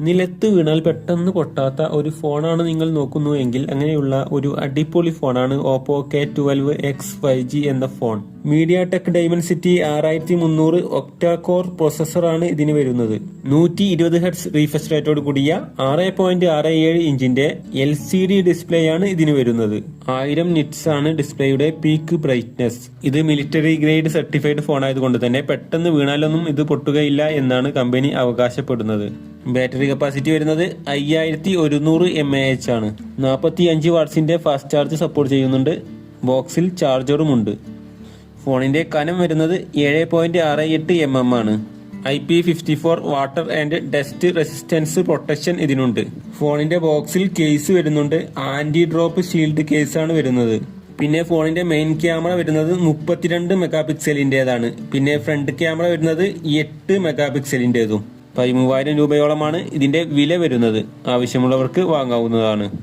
നിലത്ത് വീണാൽ പെട്ടെന്ന് പൊട്ടാത്ത ഒരു ഫോണാണ് നിങ്ങൾ നോക്കുന്നു എങ്കിൽ അങ്ങനെയുള്ള ഒരു അടിപൊളി ഫോണാണ് Oppo K twelve X five G എന്ന ഫോൺ. മീഡിയ ടെക് ഡൈമൻസിറ്റി ആറായിരത്തി മുന്നൂറ് ഒക്ടാകോർ പ്രോസസ്സറാണ് ഇതിന് വരുന്നത്. നൂറ്റി ഇരുപത് ഹെഡ്സ് റീഫ്രഷ് റേറ്റോട് കൂടിയ ആറ് പോയിന്റ് ആറ് ഏഴ് ഇഞ്ചിന്റെ എൽ സി ഡി ഡിസ്പ്ലേ ആണ് ഇതിന് വരുന്നത്. ആയിരം നിറ്റ്സ് ആണ് ഡിസ്പ്ലേയുടെ പീക്ക് ബ്രൈറ്റ്നസ്. ഇത് മിലിറ്ററി ഗ്രേഡ് സർട്ടിഫൈഡ് ഫോൺ ആയതുകൊണ്ട് തന്നെ പെട്ടെന്ന് വീണാലൊന്നും ഇത് പൊട്ടുകയില്ല എന്നാണ് കമ്പനി അവകാശപ്പെടുന്നത്. ബാറ്ററി കപ്പാസിറ്റി വരുന്നത് അയ്യായിരത്തി ഒരുന്നൂറ് എം എ എച്ച് ആണ്. നാൽപ്പത്തി അഞ്ച് വാട്ട്സിന്റെ ഫാസ്റ്റ് ചാർജ് സപ്പോർട്ട് ചെയ്യുന്നുണ്ട്. ബോക്സിൽ ചാർജറും ഉണ്ട്. ഫോണിന്റെ കനം വരുന്നത് ഏഴ് പോയിന്റ് ആറ് എട്ട് എം എം ആണ്. I P fifty four water and dust resistance protection ഇതിനുണ്ട്. ഫോണിന്റെ ബോക്സിൽ കേസ് വരുന്നുണ്ട്. ആന്റി ഡ്രോപ്പ് ഷീൽഡ് കേസാണ് വരുന്നത്. പിന്നെ ഫോണിന്റെ മെയിൻ ക്യാമറ വരുന്നത് മുപ്പത്തിരണ്ട് മെഗാ പിക്സലിന്റേതാണ് പിന്നെ ഫ്രണ്ട് ക്യാമറ വരുന്നത് എട്ട് മെഗാ പിക്സലിന്റെതും പതിമൂവായിരം രൂപയോളമാണ് ഇതിന്റെ വില വരുന്നത്. ആവശ്യമുള്ളവർക്ക് വാങ്ങാവുന്നതാണ്.